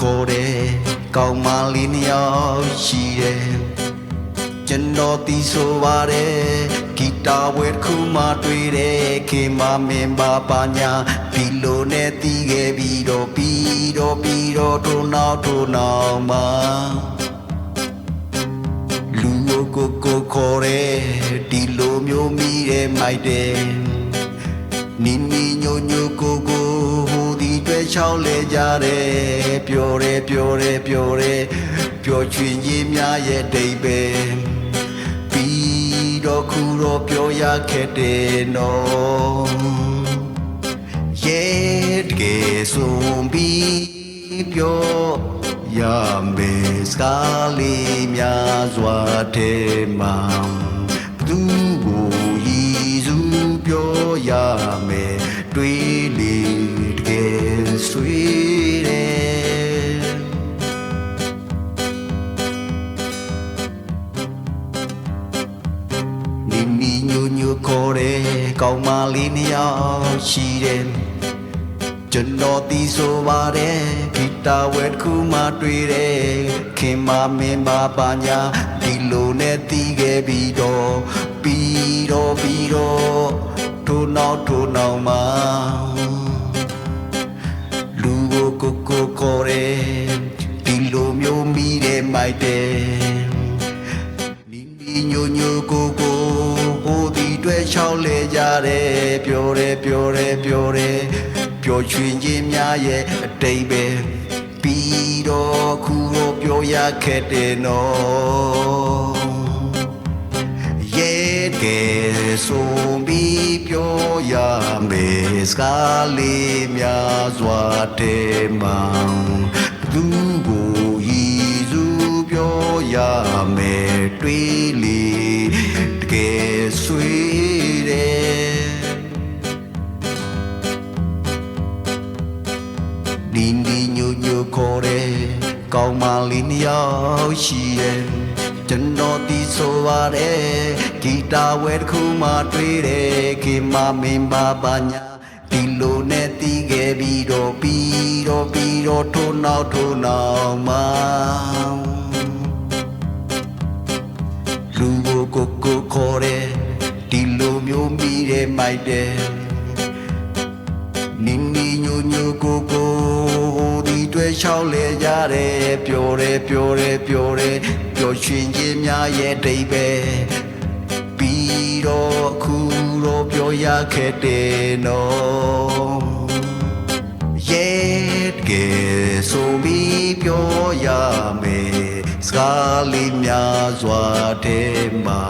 ခေါ်တယ်ကောင်းမလေးနှစ်ယောက်ရှိတယ်ကျွန်တော်တီးဆိုပါတယ်ဂီတာဝဲတစ်ခုမှတွေ့တယ်ခေမမင်းပါပါညာဒီလိုနဲ့တီးခဲ့ပြီးတော့ပြီးတော့ပြီးတော့ထိုးနောက်ထိုးနောက်မှာလူကိုကိုကိုခေါ်ရဲဒီလိုမျိုးမိတဲ့မိုက်တယ်နီနီညိုညိုကိုကိုဟိုဒီတွေ့ ချောင်းလဲကြတယ်ပျော်တယ်ပျော်တယ်ပျော်တယ်ပျော်ချွင်ကြီးများရဲ့ဒိတ်ပဲပြီးတော့ခုတော့ပြောရခဲ့တယ်နော်ရဲ့တကယ်ဆုံးပြီးပြောရမယ်စကားလေးများစွာထဲမှာသူ ယ်ဆွေးတယ်နီနီညိုညိုခေါ်တယ်ကောင်းမလေးနှစ်ယောက်ရှိတယ်ကျွန်တော်တီးဆိုပါတယ်ဂီတာဝဲတစ်ခုမှတွေ့တယ်ခင်မမင်းပါပါညာဒီလိုနဲ့တီးခဲ့ပြီးတော့ပြီးတော့ပြီးတော့ထိုးနောက်ထိုးနောက်မှာ ခေါ်တယ်ဒီလိုမျိုးမိတယ်မိုက်တယ်နီနီညိုညိုကိုကိုဟိုဒီတွေ့ချောင်းလေကြတယ်ပြောတယ်ပြောတယ်ပြောတယ်ပျော်ရွှင်ခြင်းများရဲ့အတိတ်ပဲပြီးတော့ခုတော့ပြောရခဲ့တယ်နော်ရဲ့ကဲဆုံးပြီးပြောရမယ် စကားလေးများစွာတဲမှန်သူကိုရည်စူးပြောရမယ်တွေးလေတကယ်ဆွေးတယ်ဒီဒီညိုညိုခေါ်တယ်ကောင်းမလေးနှစ်ယောက်ရှိတယ်ကျွန်တော်ဒီဆိုပါတယ်ဂီတာဝဲတစ်ခုမှတွေ့တယ်ခေမမင်းပါပါညာ ဒီလိုနဲ့တီးခဲ့ပြီးတော့ပြီးတော့ပြီးတော့ထိုးနောက်ထိုးနောက်မှာလူကိုကိုကိုခေါ်တယ်ဒီလိုမျိုးမိတယ်မိုက်တယ်နင်းနီညိုညိုကိုကိုဟိုဒီတွေ့ချောင်းလေကြတယ်ပျော်တယ်ပျော်တယ်ပျော်တယ်ပျော်ရွှင်ခြင်းများရဲ့ဒိတ်ပဲပြီး တော့အခုတော့ပြောရခဲ့တယ်နော်ရဲ့ကဲဆိုပြီးပြောရမယ်စကားလေးများစွာထဲမှာ